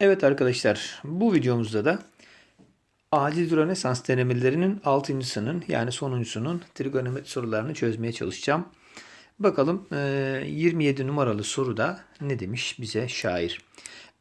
Evet arkadaşlar bu videomuzda da acil Rönesans denemelerinin altıncısının yani sonuncusunun trigonometri sorularını çözmeye çalışacağım. Bakalım e, 27 numaralı soruda ne demiş bize şair.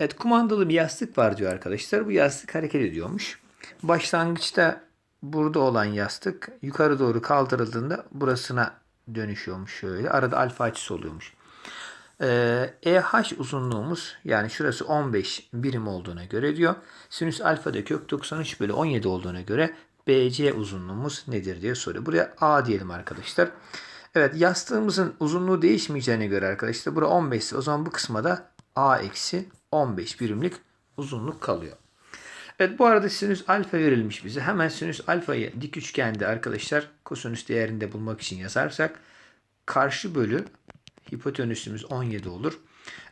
Evet kumandalı bir yastık var diyor arkadaşlar. Bu yastık hareket ediyormuş. Başlangıçta burada olan yastık yukarı doğru kaldırıldığında burasına dönüşüyormuş şöyle. Arada alfa açısı oluyormuş. Ee, EH uzunluğumuz yani şurası 15 birim olduğuna göre diyor. Sinüs alfa da kök 93 bölü 17 olduğuna göre BC uzunluğumuz nedir diye soruyor. Buraya A diyelim arkadaşlar. Evet yastığımızın uzunluğu değişmeyeceğine göre arkadaşlar bura 15 ise o zaman bu kısma da A eksi 15 birimlik uzunluk kalıyor. Evet bu arada sinüs alfa verilmiş bize. Hemen sinüs alfayı dik üçgende arkadaşlar kosinüs değerinde bulmak için yazarsak karşı bölü hipotenüsümüz 17 olur.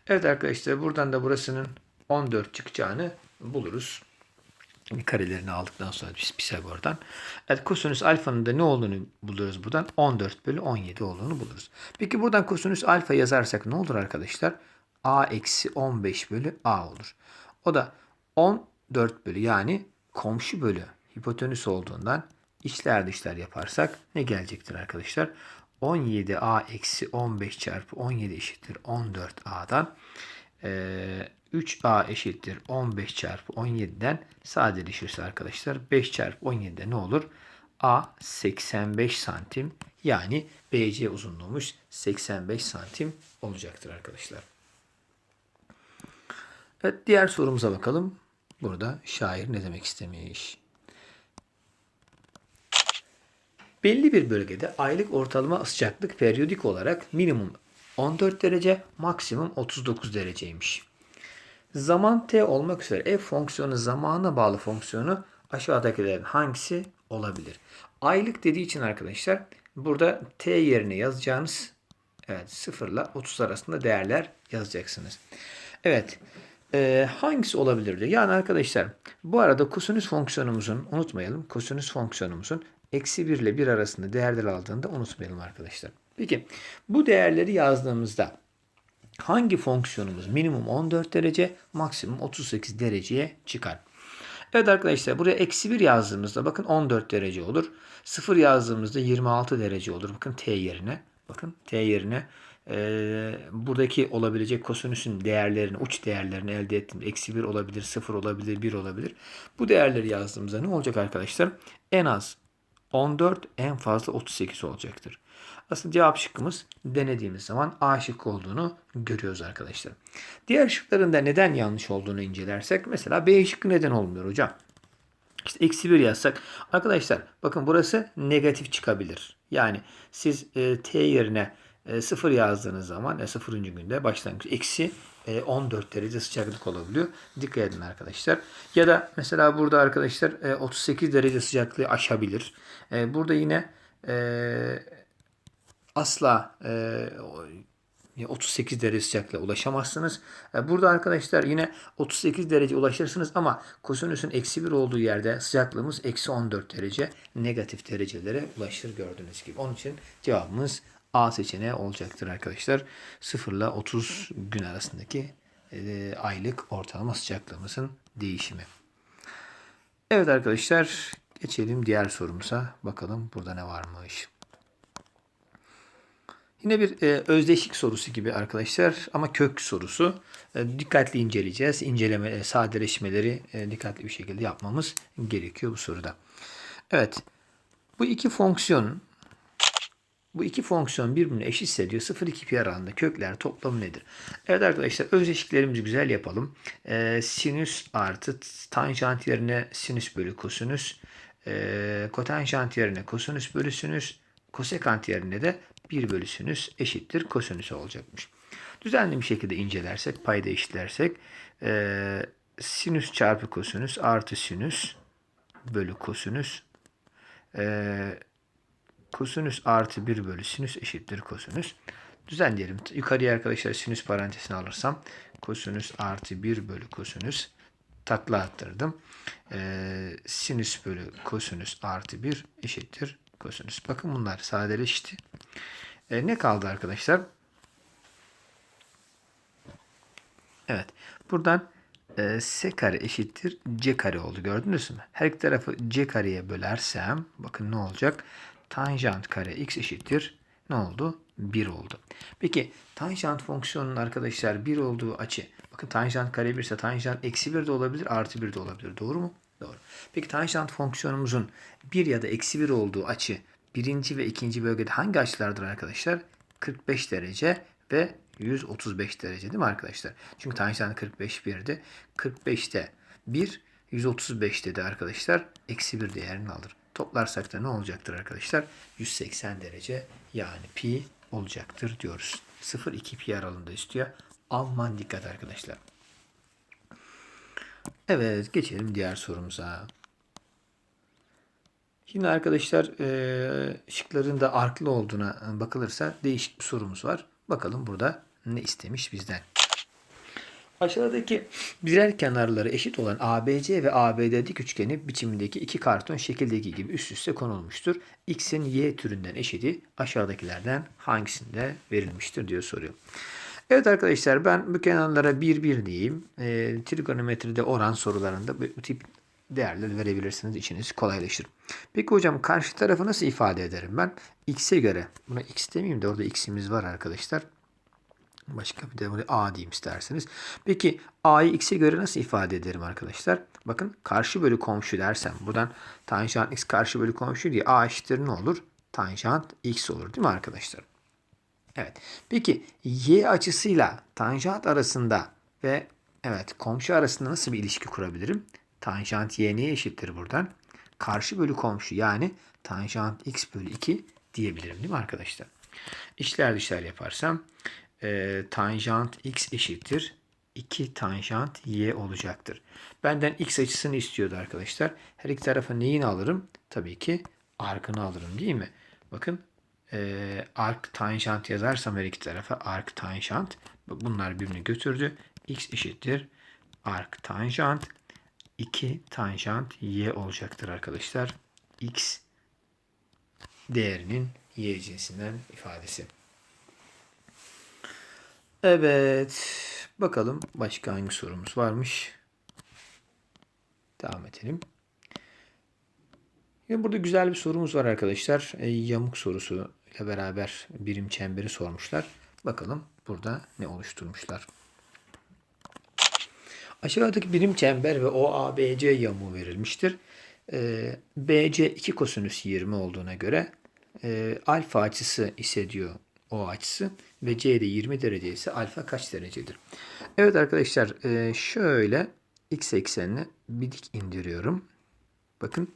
Evet arkadaşlar buradan da burasının 14 çıkacağını buluruz. Karelerini aldıktan sonra biz Pisagor'dan. Evet kosinüs alfanın da ne olduğunu buluruz buradan. 14 bölü 17 olduğunu buluruz. Peki buradan kosinüs alfa yazarsak ne olur arkadaşlar? A eksi 15 bölü A olur. O da 14 bölü yani komşu bölü hipotenüs olduğundan içler dışlar yaparsak ne gelecektir arkadaşlar? 17a eksi 15 çarpı 17 eşittir 14a'dan 3a eşittir 15 çarpı 17'den sadeleşirse arkadaşlar 5 çarpı 17'de ne olur? A 85 santim yani BC uzunluğumuz 85 santim olacaktır arkadaşlar. Evet diğer sorumuza bakalım. Burada şair ne demek istemiş? Belli bir bölgede aylık ortalama sıcaklık periyodik olarak minimum 14 derece, maksimum 39 dereceymiş. Zaman t olmak üzere f fonksiyonu zamana bağlı fonksiyonu aşağıdakilerin hangisi olabilir? Aylık dediği için arkadaşlar burada t yerine yazacağınız evet 0 ile 30 arasında değerler yazacaksınız. Evet e, hangisi olabilir diyor. Yani arkadaşlar bu arada kosinüs fonksiyonumuzun unutmayalım kosinüs fonksiyonumuzun eksi 1 ile 1 arasında değerler aldığında unutmayalım arkadaşlar. Peki bu değerleri yazdığımızda hangi fonksiyonumuz minimum 14 derece maksimum 38 dereceye çıkar? Evet arkadaşlar buraya eksi 1 yazdığımızda bakın 14 derece olur. 0 yazdığımızda 26 derece olur. Bakın t yerine. Bakın t yerine e, buradaki olabilecek kosinüsün değerlerini, uç değerlerini elde ettim. Eksi 1 olabilir, 0 olabilir, 1 olabilir. Bu değerleri yazdığımızda ne olacak arkadaşlar? En az 14 en fazla 38 olacaktır. Aslında cevap şıkkımız denediğimiz zaman A şıkkı olduğunu görüyoruz arkadaşlar. Diğer şıkların da neden yanlış olduğunu incelersek mesela B şıkkı neden olmuyor hocam? İşte eksi 1 yazsak. Arkadaşlar bakın burası negatif çıkabilir. Yani siz e, T yerine e, 0 yazdığınız zaman e, 0. günde başlangıç eksi 14 e, derece sıcaklık olabiliyor. Dikkat edin arkadaşlar. Ya da mesela burada arkadaşlar 38 e, derece sıcaklığı aşabilir. E, burada yine asla 38 derece sıcaklığa ulaşamazsınız. Burada arkadaşlar yine 38 derece ulaşırsınız ama kosinüsün eksi 1 olduğu yerde sıcaklığımız eksi 14 derece negatif derecelere ulaşır gördüğünüz gibi. Onun için cevabımız A seçeneği olacaktır arkadaşlar. 0 ile 30 gün arasındaki e, aylık ortalama sıcaklığımızın değişimi. Evet arkadaşlar geçelim diğer sorumuza. Bakalım burada ne varmış. Yine bir e, özdeşik sorusu gibi arkadaşlar ama kök sorusu. E, dikkatli inceleyeceğiz. İnceleme, e, sadeleşmeleri e, dikkatli bir şekilde yapmamız gerekiyor bu soruda. Evet. Bu iki fonksiyon bu iki fonksiyon birbirine eşitse diyor 0-2 pi aralığında kökler toplamı nedir? Evet arkadaşlar özdeşiklerimizi güzel yapalım. Ee, sinüs artı tanjant yerine sinüs bölü kosinüs. E, kotanjant yerine kosinüs bölü sinüs. Kosekant yerine de 1 bölü sinüs eşittir kosinüs olacakmış. Düzenli bir şekilde incelersek, payda eşitlersek e, sinüs çarpı kosinüs artı sinüs bölü kosinüs e, kosinüs artı 1 bölü sinüs eşittir kosinüs. Düzenleyelim. Yukarıya arkadaşlar sinüs parantezini alırsam kosinüs artı 1 bölü kosinüs takla attırdım. Ee, sinüs bölü kosinüs artı 1 eşittir kosinüs. Bakın bunlar sadeleşti. Ee, ne kaldı arkadaşlar? Evet. Buradan e, S kare eşittir C kare oldu. Gördünüz mü? Her iki tarafı C kareye bölersem bakın ne olacak? Tanjant kare x eşittir. Ne oldu? 1 oldu. Peki tanjant fonksiyonunun arkadaşlar 1 olduğu açı. Bakın tanjant kare 1 ise tanjant eksi 1 de olabilir artı 1 de olabilir. Doğru mu? Doğru. Peki tanjant fonksiyonumuzun 1 ya da eksi 1 olduğu açı birinci ve ikinci bölgede hangi açılardır arkadaşlar? 45 derece ve 135 derece değil mi arkadaşlar? Çünkü tanjant 45 1'di. 45'te 1, 135'te de arkadaşlar eksi 1 değerini alır. Toplarsak da ne olacaktır arkadaşlar? 180 derece yani pi olacaktır diyoruz. 0-2 pi aralığında istiyor. Aman dikkat arkadaşlar. Evet geçelim diğer sorumuza. Şimdi arkadaşlar e, şıkların da arklı olduğuna bakılırsa değişik bir sorumuz var. Bakalım burada ne istemiş bizden. Aşağıdaki birer kenarları eşit olan ABC ve ABD dik üçgeni biçimindeki iki karton şekildeki gibi üst üste konulmuştur. X'in Y türünden eşiti aşağıdakilerden hangisinde verilmiştir diyor soruyor. Evet arkadaşlar ben bu kenarlara 1 1 diyeyim. E, trigonometride oran sorularında bu tip değerler verebilirsiniz. İçiniz kolaylaşır. Peki hocam karşı tarafı nasıl ifade ederim ben? X'e göre. Buna X demeyeyim de orada X'imiz var arkadaşlar. Başka bir de A diyeyim isterseniz. Peki A'yı X'e göre nasıl ifade ederim arkadaşlar? Bakın karşı bölü komşu dersem buradan tanjant X karşı bölü komşu diye A eşittir ne olur? Tanjant X olur değil mi arkadaşlar? Evet. Peki Y açısıyla tanjant arasında ve evet komşu arasında nasıl bir ilişki kurabilirim? Tanjant Y neye eşittir buradan? Karşı bölü komşu yani tanjant X bölü 2 diyebilirim değil mi arkadaşlar? İşler dışlar yaparsam e, tanjant x eşittir 2 tanjant y olacaktır. Benden x açısını istiyordu arkadaşlar. Her iki tarafa neyini alırım? Tabii ki arkını alırım değil mi? Bakın e, ark tanjant yazarsam her iki tarafa ark tanjant. Bunlar birbirini götürdü. x eşittir ark tanjant 2 tanjant y olacaktır arkadaşlar. x değerinin y cinsinden ifadesi. Evet. Bakalım başka hangi sorumuz varmış. Devam edelim. Yine burada güzel bir sorumuz var arkadaşlar. E, yamuk sorusu ile beraber birim çemberi sormuşlar. Bakalım burada ne oluşturmuşlar. Aşağıdaki birim çember ve OABC yamuğu verilmiştir. E, BC 2 kosinüs 20 olduğuna göre e, alfa açısı ise diyor o açısı ve C'de 20 derece ise alfa kaç derecedir? Evet arkadaşlar e, şöyle x eksenine bir dik indiriyorum. Bakın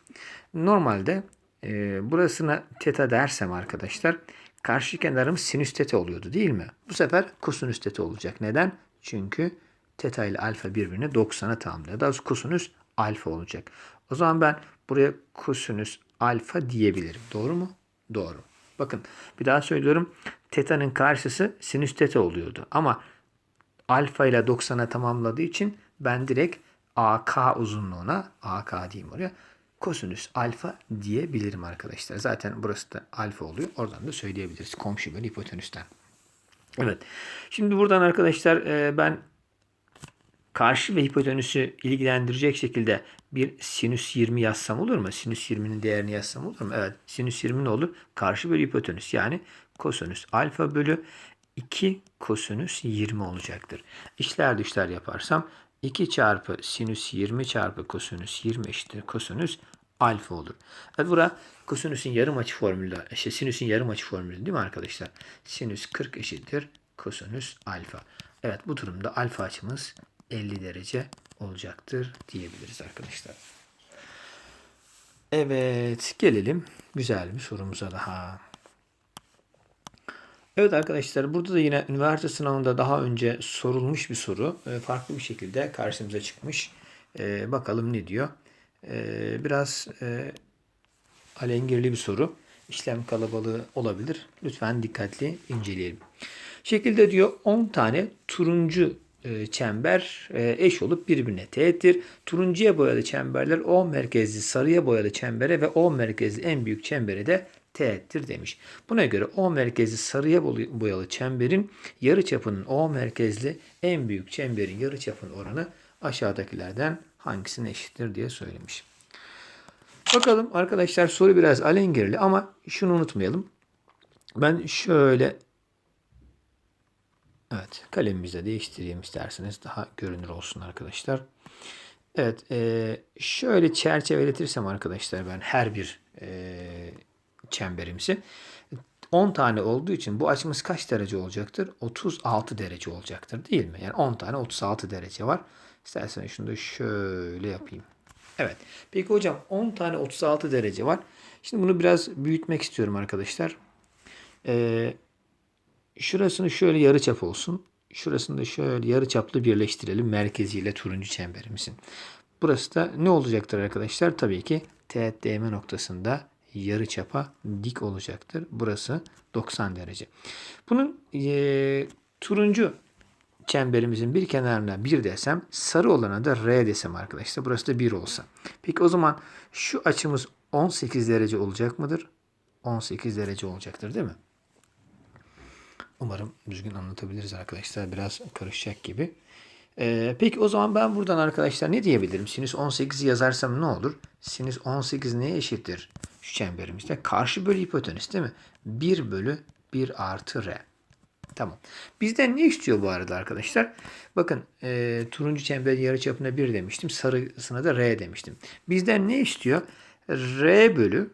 normalde e, burasına teta dersem arkadaşlar karşı kenarım sinüs teta oluyordu değil mi? Bu sefer kosinüs teta olacak. Neden? Çünkü teta ile alfa birbirine 90'a tamamlıyor. Daha doğrusu kosinüs alfa olacak. O zaman ben buraya kosinüs alfa diyebilirim. Doğru mu? Doğru. Bakın bir daha söylüyorum. Teta'nın karşısı sinüs teta oluyordu. Ama alfa ile 90'a tamamladığı için ben direkt AK uzunluğuna AK diyeyim oraya kosinüs alfa diyebilirim arkadaşlar. Zaten burası da alfa oluyor. Oradan da söyleyebiliriz. Komşu bölü hipotenüsten. Evet. Şimdi buradan arkadaşlar e, ben karşı ve hipotenüsü ilgilendirecek şekilde bir sinüs 20 yazsam olur mu? Sinüs 20'nin değerini yazsam olur mu? Evet. Sinüs 20 ne olur? Karşı bölü hipotenüs yani kosinüs alfa bölü 2 kosinüs 20 olacaktır. İşler dışlar yaparsam 2 çarpı sinüs 20 çarpı kosinüs 20 eşittir kosinüs alfa olur. Evet bura kosinüsün yarım açı formülü, işte sinüsün yarım açı formülü değil mi arkadaşlar? Sinüs 40 eşittir kosinüs alfa. Evet bu durumda alfa açımız 50 derece olacaktır diyebiliriz arkadaşlar. Evet gelelim güzel bir sorumuza daha. Evet arkadaşlar burada da yine üniversite sınavında daha önce sorulmuş bir soru. E, farklı bir şekilde karşımıza çıkmış. E, bakalım ne diyor. E, biraz alengirli bir soru. İşlem kalabalığı olabilir. Lütfen dikkatli inceleyelim. Şekilde diyor 10 tane turuncu çember eş olup birbirine teğettir. Turuncuya boyalı çemberler O merkezli sarıya boyalı çembere ve O merkezli en büyük çembere de teğettir demiş. Buna göre O merkezli sarıya boyalı çemberin yarı çapının O merkezli en büyük çemberin yarı çapının oranı aşağıdakilerden hangisine eşittir diye söylemiş. Bakalım arkadaşlar soru biraz alengirli ama şunu unutmayalım. Ben şöyle Evet kalemimizi de değiştireyim isterseniz daha görünür olsun arkadaşlar. Evet e, şöyle çerçeveletirsem arkadaşlar ben her bir e, çemberimizi 10 tane olduğu için bu açımız kaç derece olacaktır? 36 derece olacaktır değil mi? Yani 10 tane 36 derece var. İsterseniz şunu da şöyle yapayım. Evet. Peki hocam 10 tane 36 derece var. Şimdi bunu biraz büyütmek istiyorum arkadaşlar. Ee, şurasını şöyle yarı çap olsun. Şurasını da şöyle yarı çaplı birleştirelim merkeziyle turuncu çemberimizin. Burası da ne olacaktır arkadaşlar? Tabii ki teğet değme noktasında yarı çapa dik olacaktır. Burası 90 derece. Bunun e, turuncu çemberimizin bir kenarına 1 desem sarı olana da R desem arkadaşlar. Burası da 1 olsa. Peki o zaman şu açımız 18 derece olacak mıdır? 18 derece olacaktır değil mi? Umarım düzgün anlatabiliriz arkadaşlar. Biraz karışacak gibi. Ee, peki o zaman ben buradan arkadaşlar ne diyebilirim? Sinüs 18'i yazarsam ne olur? Sinüs 18 neye eşittir? Şu çemberimizde karşı bölü hipotenüs değil mi? 1 bölü 1 artı R. Tamam. Bizden ne istiyor bu arada arkadaşlar? Bakın e, turuncu çember yarıçapına 1 demiştim. Sarısına da R demiştim. Bizden ne istiyor? R bölü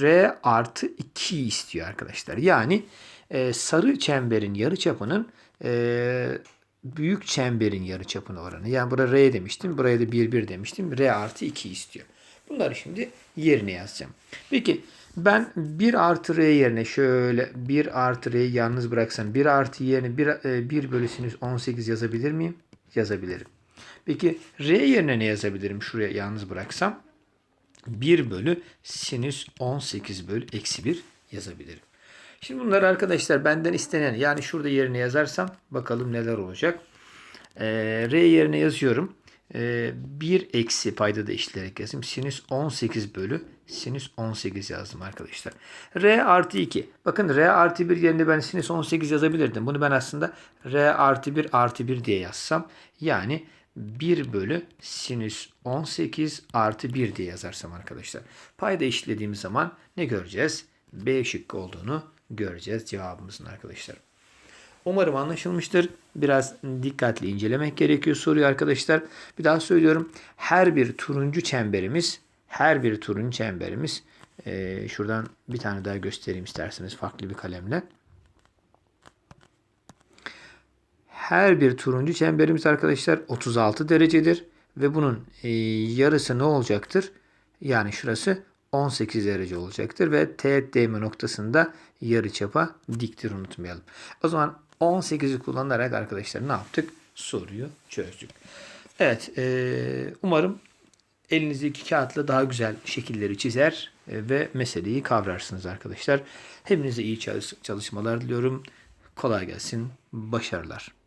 R artı 2 istiyor arkadaşlar. Yani e, sarı çemberin yarıçapının e, büyük çemberin yarıçapına oranı. Yani burada R demiştim. Buraya da 1 1 demiştim. R artı 2 istiyor. Bunları şimdi yerine yazacağım. Peki ben 1 artı R yerine şöyle 1 artı R'yi yalnız bıraksam 1 artı yerine 1, 1 bölü sinüs 18 yazabilir miyim? Yazabilirim. Peki R yerine ne yazabilirim? Şuraya yalnız bıraksam 1 bölü sinüs 18 bölü eksi 1 yazabilirim. Şimdi bunları arkadaşlar benden istenen yani şurada yerine yazarsam bakalım neler olacak. Ee, R yerine yazıyorum. Ee, 1 eksi payda da eşitleyerek yazayım. Sinüs 18 bölü sinüs 18 yazdım arkadaşlar. R artı 2. Bakın R artı 1 yerine ben sinüs 18 yazabilirdim. Bunu ben aslında R artı 1 artı 1 diye yazsam. Yani 1 bölü sinüs 18 artı 1 diye yazarsam arkadaşlar. Payda eşitlediğimiz zaman ne göreceğiz? B şıkkı olduğunu göreceğiz cevabımızın arkadaşlar. Umarım anlaşılmıştır. Biraz dikkatli incelemek gerekiyor soruyu arkadaşlar. Bir daha söylüyorum. Her bir turuncu çemberimiz, her bir turuncu çemberimiz, e, şuradan bir tane daha göstereyim isterseniz farklı bir kalemle. Her bir turuncu çemberimiz arkadaşlar 36 derecedir ve bunun e, yarısı ne olacaktır? Yani şurası 18 derece olacaktır ve teğet değme noktasında yarıçapa diktir unutmayalım. O zaman 18'i kullanarak arkadaşlar ne yaptık? Soruyu çözdük. Evet e, umarım elinizdeki kağıtla daha güzel şekilleri çizer e, ve meseleyi kavrarsınız arkadaşlar. Hepinize iyi çalışmalar diliyorum. Kolay gelsin. Başarılar.